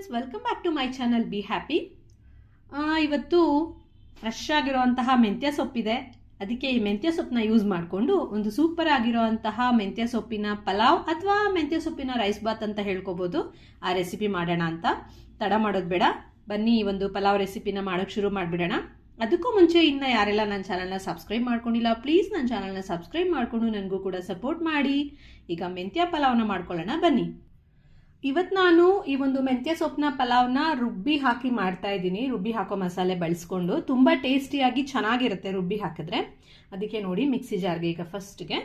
Friends welcome back to my channel be happy ಇವತ್ತು fresh ಆಗಿರುವಂತಹ ಮೆಂತ್ಯ ಸೊಪ್ಪಿದೆ. ಅದಕ್ಕೆ ಈ ಮೆಂತ್ಯ ಸೊಪ್ಪನ್ನ ಯೂಸ್ ಮಾಡಿಕೊಂಡು ಒಂದು ಸೂಪರ್ ಆಗಿರುವಂತಹ ಮೆಂತ್ಯ ಸೊಪ್ಪಿನ ಪಲಾವ್ ಅಥವಾ ಮೆಂತ್ಯ ಸೊಪ್ಪಿನ ರೈಸ್ ಬಾತ್ ಅಂತ ಹೇಳ್ಕೊಬೋದು. ಆ ರೆಸಿಪಿ ಮಾಡೋಣ ಅಂತ. ತಡ ಮಾಡೋದು ಬೇಡ. ಬನ್ನಿ ಈ ಒಂದು ಪಲಾವ್ ರೆಸಿಪಿನ ಮಾಡೋಕ್ಕೆ ಶುರು ಮಾಡಿಬಿಡೋಣ. ಅದಕ್ಕೂ ಮುಂಚೆ ಇನ್ನು ಯಾರೆಲ್ಲ ನನ್ನ ಚಾನಲ್ನ ಸಬ್ಸ್ಕ್ರೈಬ್ ಮಾಡ್ಕೊಂಡಿಲ್ಲ ಪ್ಲೀಸ್ ನನ್ನ ಚಾನಲ್ನ ಸಬ್ಸ್ಕ್ರೈಬ್ ಮಾಡಿಕೊಂಡು ನನಗೂ ಕೂಡ ಸಪೋರ್ಟ್ ಮಾಡಿ. ಈಗ ಮೆಂತ್ಯ ಪಲಾವ್ನ ಮಾಡ್ಕೊಳ್ಳೋಣ. ಬನ್ನಿ. ಇವತ್ತು ನಾನು ಈ ಒಂದು ಮೆಂತ್ಯ ಸೊಪ್ಪನ್ನ ಪಲಾವ್ನ ರುಬ್ಬಿ ಹಾಕಿ ಮಾಡ್ತಾ ಇದ್ದೀನಿ. ರುಬ್ಬಿ ಹಾಕೋ ಮಸಾಲೆ ಬಳಸ್ಕೊಂಡು ತುಂಬ ಟೇಸ್ಟಿಯಾಗಿ ಚೆನ್ನಾಗಿರುತ್ತೆ ರುಬ್ಬಿ ಹಾಕಿದ್ರೆ. ಅದಕ್ಕೆ ನೋಡಿ ಮಿಕ್ಸಿ ಜಾರ್ಗೆ ಈಗ ಫಸ್ಟ್ಗೆ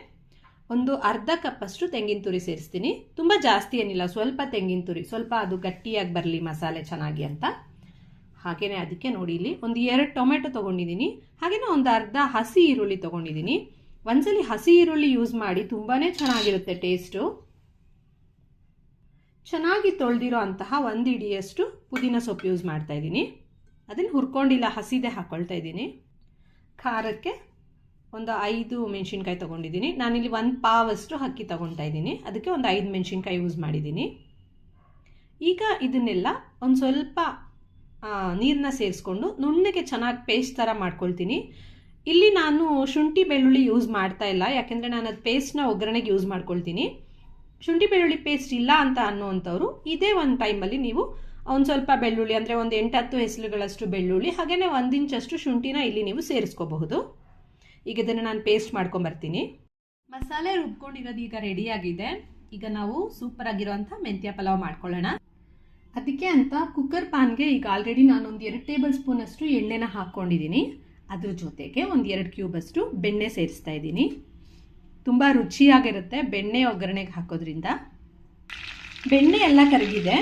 ಒಂದು ಅರ್ಧ ಕಪ್ಪಷ್ಟು ತೆಂಗಿನ ತುರಿ ಸೇರಿಸ್ತೀನಿ. ತುಂಬ ಜಾಸ್ತಿ ಏನಿಲ್ಲ, ಸ್ವಲ್ಪ ತೆಂಗಿನ ತುರಿ, ಸ್ವಲ್ಪ ಅದು ಗಟ್ಟಿಯಾಗಿ ಬರಲಿ ಮಸಾಲೆ ಚೆನ್ನಾಗಿ ಅಂತ. ಹಾಗೆಯೇ ಅದಕ್ಕೆ ನೋಡಿ ಇಲ್ಲಿ ಒಂದು ಎರಡು ಟೊಮೆಟೊ ತೊಗೊಂಡಿದ್ದೀನಿ. ಹಾಗೆಯೇ ಒಂದು ಅರ್ಧ ಹಸಿ ಈರುಳ್ಳಿ ತೊಗೊಂಡಿದ್ದೀನಿ. ಒಂದ್ಸಲಿ ಹಸಿ ಈರುಳ್ಳಿ ಯೂಸ್ ಮಾಡಿ ತುಂಬಾ ಚೆನ್ನಾಗಿರುತ್ತೆ ಟೇಸ್ಟು. ಚೆನ್ನಾಗಿ ತೊಳೆದಿರೋ ಅಂತಹ ಒಂದು ಇಡಿಯಷ್ಟು ಪುದೀನ ಸೊಪ್ಪು ಯೂಸ್ ಮಾಡ್ತಾ ಇದ್ದೀನಿ. ಅದನ್ನು ಹುರ್ಕೊಂಡಿಲ್ಲ, ಹಸಿದೆ ಹಾಕ್ಕೊಳ್ತಾ ಇದ್ದೀನಿ. ಖಾರಕ್ಕೆ ಒಂದು ಐದು ಮೆಣಸಿನ್ಕಾಯಿ ತೊಗೊಂಡಿದ್ದೀನಿ. ನಾನಿಲ್ಲಿ ಒಂದು ಪಾವಷ್ಟು ಅಕ್ಕಿ ತೊಗೊಳ್ತಾ ಇದ್ದೀನಿ. ಅದಕ್ಕೆ ಒಂದು ಐದು ಮೆಣಸಿನ್ಕಾಯಿ ಯೂಸ್ ಮಾಡಿದ್ದೀನಿ. ಈಗ ಇದನ್ನೆಲ್ಲ ಒಂದು ಸ್ವಲ್ಪ ನೀರನ್ನ ಸೇರಿಸ್ಕೊಂಡು ನುಣ್ಣಗೆ ಚೆನ್ನಾಗಿ ಪೇಸ್ಟ್ ಥರ ಮಾಡ್ಕೊಳ್ತೀನಿ. ಇಲ್ಲಿ ನಾನು ಶುಂಠಿ ಬೆಳ್ಳುಳ್ಳಿ ಯೂಸ್ ಮಾಡ್ತಾ ಇಲ್ಲ. ಯಾಕೆಂದರೆ ನಾನು ಅದು ಪೇಸ್ಟ್ನ ಒಗ್ಗರಣೆಗೆ ಯೂಸ್ ಮಾಡ್ಕೊಳ್ತೀನಿ. ಶುಂಠಿ ಬೆಳ್ಳುಳ್ಳಿ ಪೇಸ್ಟ್ ಇಲ್ಲ ಅಂತ ಅನ್ನುವಂಥವ್ರು ಇದೇ ಒಂದು ಟೈಮಲ್ಲಿ ನೀವು ಒಂದು ಸ್ವಲ್ಪ ಬೆಳ್ಳುಳ್ಳಿ ಅಂದರೆ ಒಂದು ಎಂಟತ್ತು ಹೆಸರುಗಳಷ್ಟು ಬೆಳ್ಳುಳ್ಳಿ ಹಾಗೆಯೇ ಒಂದು ಇಂಚಷ್ಟು ಶುಂಠಿನ ಇಲ್ಲಿ ನೀವು ಸೇರಿಸ್ಕೋಬಹುದು. ಈಗ ಇದನ್ನು ನಾನು ಪೇಸ್ಟ್ ಮಾಡ್ಕೊಂಬರ್ತೀನಿ. ಮಸಾಲೆ ರುಬ್ಕೊಂಡಿರೋದು ಈಗ ರೆಡಿಯಾಗಿದೆ ಈಗ ನಾವು ಸೂಪರ್ ಆಗಿರುವಂಥ ಮೆಂತ್ಯ ಪಲಾವ್ ಮಾಡ್ಕೊಳ್ಳೋಣ. ಅದಕ್ಕೆ ಅಂತ ಕುಕ್ಕರ್ ಪಾನ್ಗೆ ಈಗ ಆಲ್ರೆಡಿ ನಾನು ಒಂದು ಎರಡು ಟೇಬಲ್ ಸ್ಪೂನ್ ಅಷ್ಟು ಎಣ್ಣೆನ ಹಾಕ್ಕೊಂಡಿದ್ದೀನಿ ಅದ್ರ ಜೊತೆಗೆ ಒಂದು ಎರಡು ಕ್ಯೂಬಷ್ಟು ಬೆಣ್ಣೆ ಸೇರಿಸ್ತಾ ಇದ್ದೀನಿ ತುಂಬ ರುಚಿಯಾಗಿರುತ್ತೆ ಬೆಣ್ಣೆ ಒಗ್ಗರಣೆಗೆ ಹಾಕೋದ್ರಿಂದ. ಬೆಣ್ಣೆ ಎಲ್ಲ ಕರಗಿದೆ.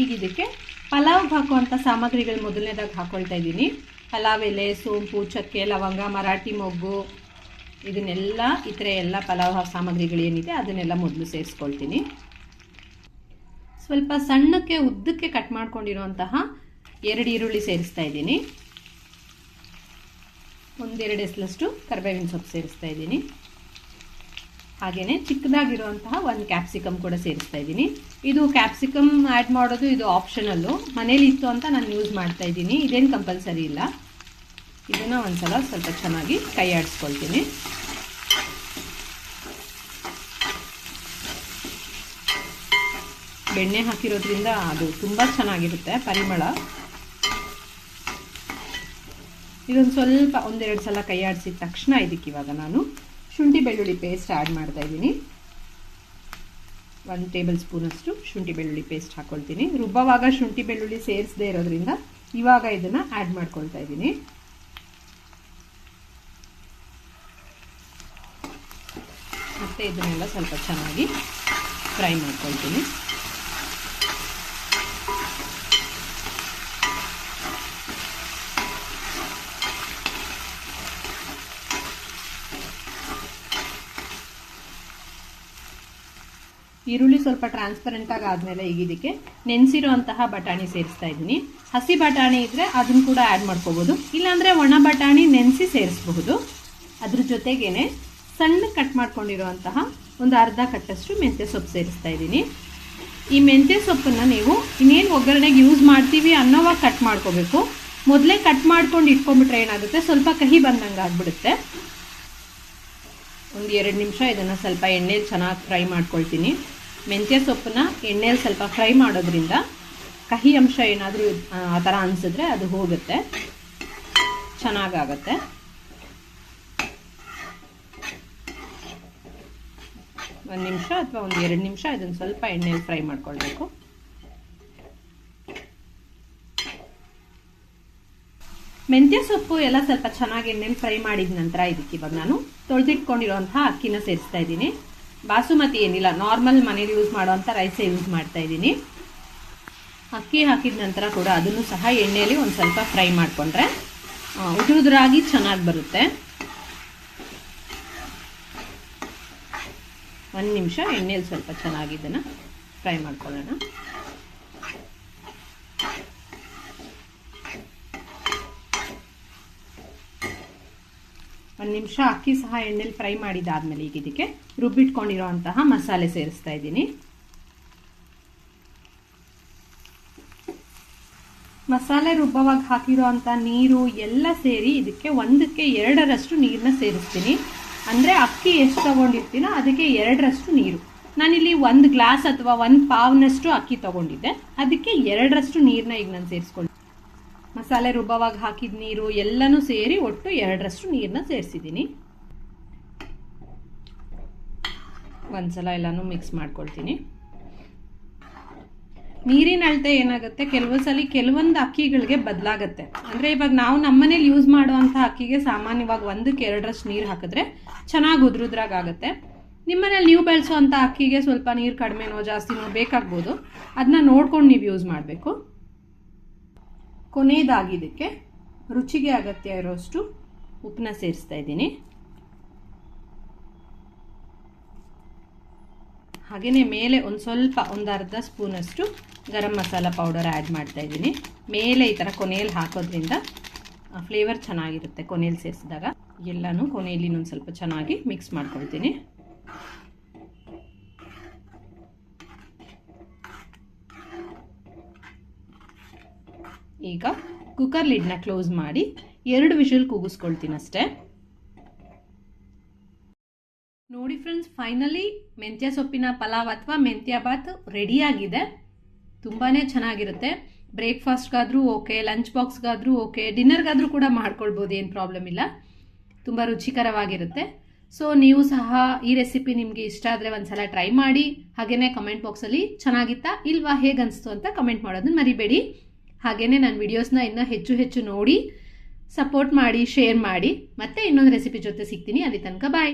ಈಗ ಇದಕ್ಕೆ ಪಲಾವ್ ಹಾಕುವಂಥ ಸಾಮಗ್ರಿಗಳು ಮೊದಲನೇದಾಗಿ ಹಾಕ್ಕೊಳ್ತಾ ಇದ್ದೀನಿ. ಪಲಾವ್ ಎಲೆ, ಸೋಂಪು, ಚಕ್ಕೆ, ಲವಂಗ, ಮರಾಠಿ ಮೊಗ್ಗು, ಇದನ್ನೆಲ್ಲ ಈ ಥರ ಎಲ್ಲ ಪಲಾವ್ ಸಾಮಗ್ರಿಗಳು ಏನಿದೆ ಅದನ್ನೆಲ್ಲ ಮೊದಲು ಸೇರಿಸ್ಕೊಳ್ತೀನಿ. ಸ್ವಲ್ಪ ಸಣ್ಣಕ್ಕೆ ಉದ್ದಕ್ಕೆ ಕಟ್ ಮಾಡ್ಕೊಂಡಿರುವಂತಹ ಎರಡು ಈರುಳ್ಳಿ ಸೇರಿಸ್ತಾ ಇದ್ದೀನಿ. ಒಂದೆರಡು ಎಸ್ಲಷ್ಟು ಕರಿಬೇವಿನ ಸೊಪ್ಪು ಸೇರಿಸ್ತಾ ಇದ್ದೀನಿ. ಹಾಗೆಯೇ ಚಿಕ್ಕದಾಗಿರುವಂತಹ ಒಂದು ಕ್ಯಾಪ್ಸಿಕಮ್ ಕೂಡ ಸೇರಿಸ್ತಾ ಇದ್ದೀನಿ. ಇದು ಕ್ಯಾಪ್ಸಿಕಮ್ ಆ್ಯಡ್ ಮಾಡೋದು ಇದು ಆಪ್ಷನಲ್ಲು ಮನೇಲಿ ಇತ್ತು ಅಂತ ನಾನು ಯೂಸ್ ಮಾಡ್ತಾ ಇದ್ದೀನಿ. ಇದೇನು ಕಂಪಲ್ಸರಿ ಇಲ್ಲ. ಇದನ್ನು ಒಂದ್ಸಲ ಸ್ವಲ್ಪ ಚೆನ್ನಾಗಿ ಕೈ ಆಡಿಸ್ಕೊಳ್ತೀನಿ. ಬೆಣ್ಣೆ ಹಾಕಿರೋದ್ರಿಂದ ಅದು ತುಂಬ ಚೆನ್ನಾಗಿರುತ್ತೆ, ಪರಿಮಳ. ಇದೊಂದು ಸ್ವಲ್ಪ ಒಂದೆರಡು ಸಲ ಕೈ ಆಡಿಸಿದ ತಕ್ಷಣ ಇದಕ್ಕೆ ಇವಾಗ ನಾನು ಶುಂಠಿ ಬೆಳ್ಳುಳ್ಳಿ ಪೇಸ್ಟ್ ಆ್ಯಡ್ ಮಾಡ್ತಾ ಇದ್ದೀನಿ. ಒಂದು ಟೇಬಲ್ ಸ್ಪೂನಷ್ಟು ಶುಂಠಿ ಬೆಳ್ಳುಳ್ಳಿ ಪೇಸ್ಟ್ ಹಾಕ್ಕೊಳ್ತೀನಿ ರುಬ್ಬವಾಗ ಶುಂಠಿ ಬೆಳ್ಳುಳ್ಳಿ ಸೇರಿಸದೇ ಇರೋದ್ರಿಂದ ಇವಾಗ ಇದನ್ನು ಆ್ಯಡ್ ಮಾಡ್ಕೊಳ್ತಾ ಇದ್ದೀನಿ. ಮತ್ತು ಇದನ್ನೆಲ್ಲ ಸ್ವಲ್ಪ ಚೆನ್ನಾಗಿ ಫ್ರೈ ಮಾಡ್ಕೊಳ್ತೀನಿ. ಈರುಳ್ಳಿ ಸ್ವಲ್ಪ ಟ್ರಾನ್ಸ್ಪರೆಂಟಾಗಿ ಆದಮೇಲೆ ಈಗ ಇದಕ್ಕೆ ನೆನೆಸಿರುವಂತಹ ಬಟಾಣಿ ಸೇರಿಸ್ತಾ ಇದ್ದೀನಿ. ಹಸಿ ಬಟಾಣಿ ಇದ್ದರೆ ಅದನ್ನು ಕೂಡ ಆ್ಯಡ್ ಮಾಡ್ಕೋಬೋದು. ಇಲ್ಲಾಂದರೆ ಒಣ ಬಟಾಣಿ ನೆನೆಸಿ ಸೇರಿಸಬಹುದು. ಅದ್ರ ಜೊತೆಗೇನೆ ಸಣ್ಣ ಕಟ್ ಮಾಡ್ಕೊಂಡಿರುವಂತಹ ಒಂದು ಅರ್ಧ ಕಟ್ಟಷ್ಟು ಮೆಂತ್ಯ ಸೊಪ್ಪು ಸೇರಿಸ್ತಾ ಇದ್ದೀನಿ. ಈ ಮೆಂತ್ಯ ಸೊಪ್ಪನ್ನು ನೀವು ಇನ್ನೇನು ಒಗ್ಗರಣೆಗೆ ಯೂಸ್ ಮಾಡ್ತೀವಿ ಅನ್ನೋವಾಗ ಕಟ್ ಮಾಡ್ಕೋಬೇಕು. ಮೊದಲೇ ಕಟ್ ಮಾಡ್ಕೊಂಡು ಇಟ್ಕೊಂಡ್ಬಿಟ್ರೆ ಏನಾಗುತ್ತೆ? ಸ್ವಲ್ಪ ಕಹಿ ಬಂದಂಗೆ ಆಗಿಬಿಡುತ್ತೆ ಒಂದು ಎರಡು ನಿಮಿಷ ಇದನ್ನು ಸ್ವಲ್ಪ ಎಣ್ಣೆಲಿ ಚೆನ್ನಾಗಿ ಫ್ರೈ ಮಾಡ್ಕೊಳ್ತೀನಿ. ಮೆಂತ್ಯ ಸೊಪ್ಪನ್ನ ಎಣ್ಣೆಲಿ ಸ್ವಲ್ಪ ಫ್ರೈ ಮಾಡೋದ್ರಿಂದ ಕಹಿ ಅಂಶ ಏನಾದರೂ, ಆ ಥರ ಅನಿಸಿದ್ರೆ ಅದು ಹೋಗುತ್ತೆ. ಚೆನ್ನಾಗಾಗತ್ತೆ. ಒಂದು ನಿಮಿಷ ಅಥವಾ ಒಂದು ಎರಡು ನಿಮಿಷ ಇದನ್ನು ಸ್ವಲ್ಪ ಎಣ್ಣೆಲಿ ಫ್ರೈ ಮಾಡ್ಕೊಳ್ಬೇಕು. ಮೆಂತ್ಯ ಸೊಪ್ಪು ಎಲ್ಲ ಸ್ವಲ್ಪ ಚೆನ್ನಾಗಿ ಎಣ್ಣೆಲಿ ಫ್ರೈ ಮಾಡಿದ ನಂತರ ಇದಕ್ಕೆ ಇವಾಗ ನಾನು ತೊಳೆದಿಟ್ಕೊಂಡಿರೋಂಥ ಅಕ್ಕಿನ ಸೇರಿಸ್ತಾ ಇದ್ದೀನಿ. ಬಾಸುಮತಿ ಏನಿಲ್ಲ ನಾರ್ಮಲ್ ಮನೇಲಿ ಯೂಸ್ ಮಾಡುವಂಥ ರೈಸೇ ಯೂಸ್ ಮಾಡ್ತಾ ಇದ್ದೀನಿ. ಅಕ್ಕಿ ಹಾಕಿದ ನಂತರ ಕೂಡ ಅದನ್ನು ಸಹ ಎಣ್ಣೆಯಲ್ಲಿ ಒಂದು ಸ್ವಲ್ಪ ಫ್ರೈ ಮಾಡಿಕೊಂಡ್ರೆ ಉದುರುದುರಾಗಿ ಚೆನ್ನಾಗಿ ಬರುತ್ತೆ. ಒಂದು ನಿಮಿಷ ಎಣ್ಣೆಯಲ್ಲಿ ಸ್ವಲ್ಪ ಚೆನ್ನಾಗಿ ಇದನ್ನು ಫ್ರೈ ಮಾಡ್ಕೊಳ್ಳೋಣ. ಒಂದು ನಿಮಿಷ ಅಕ್ಕಿ ಸಹ ಎಣ್ಣೆಲಿ ಫ್ರೈ ಮಾಡಿದಾದ್ಮೇಲೆ ಈಗ ಇದಕ್ಕೆ ರುಬ್ಬಿಟ್ಕೊಂಡಿರೋಂತಹ ಮಸಾಲೆ ಸೇರಿಸ್ತಾ ಇದ್ದೀನಿ. ಮಸಾಲೆ ರುಬ್ಬವಾಗ ಹಾಕಿರೋ ಅಂಥ ನೀರು ಎಲ್ಲ ಸೇರಿ ಇದಕ್ಕೆ ಒಂದಕ್ಕೆ ಎರಡರಷ್ಟು ನೀರನ್ನ ಸೇರಿಸ್ತೀನಿ. ಅಂದರೆ ಅಕ್ಕಿ ಎಷ್ಟು ತಗೊಂಡಿರ್ತೀನೋ ಅದಕ್ಕೆ ಎರಡರಷ್ಟು ನೀರು. ನಾನಿಲ್ಲಿ ಒಂದು ಗ್ಲಾಸ್ ಅಥವಾ ಒಂದು ಪಾವ್ನಷ್ಟು ಅಕ್ಕಿ ತಗೊಂಡಿದ್ದೆ. ಅದಕ್ಕೆ ಎರಡರಷ್ಟು ನೀರನ್ನ ಈಗ ನಾನು ಸೇರಿಸ್ಕೊಂಡು ಮಸಾಲೆ ರುಬ್ಬವಾಗಿ ಹಾಕಿದ ನೀರು ಎಲ್ಲನೂ ಸೇರಿ ಒಟ್ಟು ಎರಡರಷ್ಟು ನೀರನ್ನ ಸೇರಿಸಿದ್ದೀನಿ. ಒಂದ್ಸಲ ಎಲ್ಲನೂ ಮಿಕ್ಸ್ ಮಾಡ್ಕೊಳ್ತೀನಿ. ನೀರಿನ ಅಳತೆ ಏನಾಗುತ್ತೆ? ಕೆಲವೊಂದು ಸಲ ಕೆಲವೊಂದು ಅಕ್ಕಿಗಳಿಗೆ ಬದಲಾಗುತ್ತೆ. ಅಂದರೆ ಇವಾಗ ನಾವು ನಮ್ಮನೇಲಿ ಯೂಸ್ ಮಾಡುವಂಥ ಅಕ್ಕಿಗೆ ಸಾಮಾನ್ಯವಾಗಿ ಒಂದಕ್ಕೆ ಎರಡರಷ್ಟು ನೀರು ಹಾಕಿದ್ರೆ ಚೆನ್ನಾಗಿ ಉದ್ರುದ್ರಾಗುತ್ತೆ ನಿಮ್ಮನೇಲಿ ನೀವು ಬೆಳೆಸೋವಂಥ ಅಕ್ಕಿಗೆ ಸ್ವಲ್ಪ ನೀರು ಕಡಿಮೆನೋ ಜಾಸ್ತಿನೋ ಬೇಕಾಗ್ಬೋದು. ಅದನ್ನ ನೋಡ್ಕೊಂಡು ನೀವು ಯೂಸ್ ಮಾಡಬೇಕು. ಕೊನೆಯದಾಗಿದ್ದಕ್ಕೆ ರುಚಿಗೆ ಅಗತ್ಯ ಇರೋಷ್ಟು ಉಪ್ಪನ್ನ ಸೇರಿಸ್ತಾ ಇದ್ದೀನಿ. ಹಾಗೆಯೇ ಮೇಲೆ ಒಂದು ಸ್ವಲ್ಪ, ಒಂದು ಅರ್ಧ ಸ್ಪೂನಷ್ಟು ಗರಂ ಮಸಾಲ ಪೌಡರ್ ಆ್ಯಡ್ ಮಾಡ್ತಾ ಇದ್ದೀನಿ. ಮೇಲೆ ಈ ಥರ ಕೊನೆಯಲ್ಲಿ ಹಾಕೋದ್ರಿಂದ ಫ್ಲೇವರ್ ಚೆನ್ನಾಗಿರುತ್ತೆ ಕೊನೆಯಲ್ಲಿ ಸೇರಿಸಿದಾಗ. ಎಲ್ಲನೂ ಕೊನೆಯಲ್ಲಿ ಇನ್ನೊಂದು ಸ್ವಲ್ಪ ಚೆನ್ನಾಗಿ ಮಿಕ್ಸ್ ಮಾಡ್ಕೊಳ್ತೀನಿ. ಈಗ ಕುಕ್ಕರ್ ಲಿಡ್ನ ಕ್ಲೋಸ್ ಮಾಡಿ ಎರಡು ವಿಷಲ್ ಕೂಗಿಸ್ಕೊಳ್ತೀನಿ ಅಷ್ಟೇ. ನೋಡಿ ಫ್ರೆಂಡ್ಸ್ ಫೈನಲಿ ಮೆಂತ್ಯ ಸೊಪ್ಪಿನ ಪಲಾವ್ ಅಥವಾ ಮೆಂತ್ಯ ಬಾತ್ ರೆಡಿಯಾಗಿದೆ ತುಂಬಾ ಚೆನ್ನಾಗಿರುತ್ತೆ. ಬ್ರೇಕ್ಫಾಸ್ಟ್ಗಾದರೂ ಓಕೆ ಲಂಚ್ ಬಾಕ್ಸ್ಗಾದರೂ ಓಕೆ ಡಿನ್ನರ್ಗಾದರೂ ಕೂಡ ಮಾಡ್ಕೊಳ್ಬೋದು, ಏನು ಪ್ರಾಬ್ಲಮ್ ಇಲ್ಲ. ತುಂಬ ರುಚಿಕರವಾಗಿರುತ್ತೆ. ಸೊ ನೀವು ಸಹ ಈ ರೆಸಿಪಿ ನಿಮಗೆ ಇಷ್ಟ ಆದರೆ ಒಂದ್ಸಲ ಟ್ರೈ ಮಾಡಿ ಹಾಗೆಯೇ ಕಮೆಂಟ್ ಬಾಕ್ಸಲ್ಲಿ ಚೆನ್ನಾಗಿತ್ತಾ ಇಲ್ವಾ ಹೇಗೆ ಅನಿಸ್ತು ಅಂತ ಕಮೆಂಟ್ ಮಾಡೋದನ್ನ ಮರಿಬೇಡಿ. ಹಾಗೆಯೇ ನನ್ನ ವಿಡಿಯೋಸ್ನ ಇನ್ನೂ ಹೆಚ್ಚು ಹೆಚ್ಚು ನೋಡಿ ಸಪೋರ್ಟ್ ಮಾಡಿ ಶೇರ್ ಮಾಡಿ, ಮತ್ತೆ ಇನ್ನೊಂದು ರೆಸಿಪಿ ಜೊತೆ ಸಿಗ್ತೀನಿ. ಅಲ್ಲಿ ತನಕ ಬಾಯ್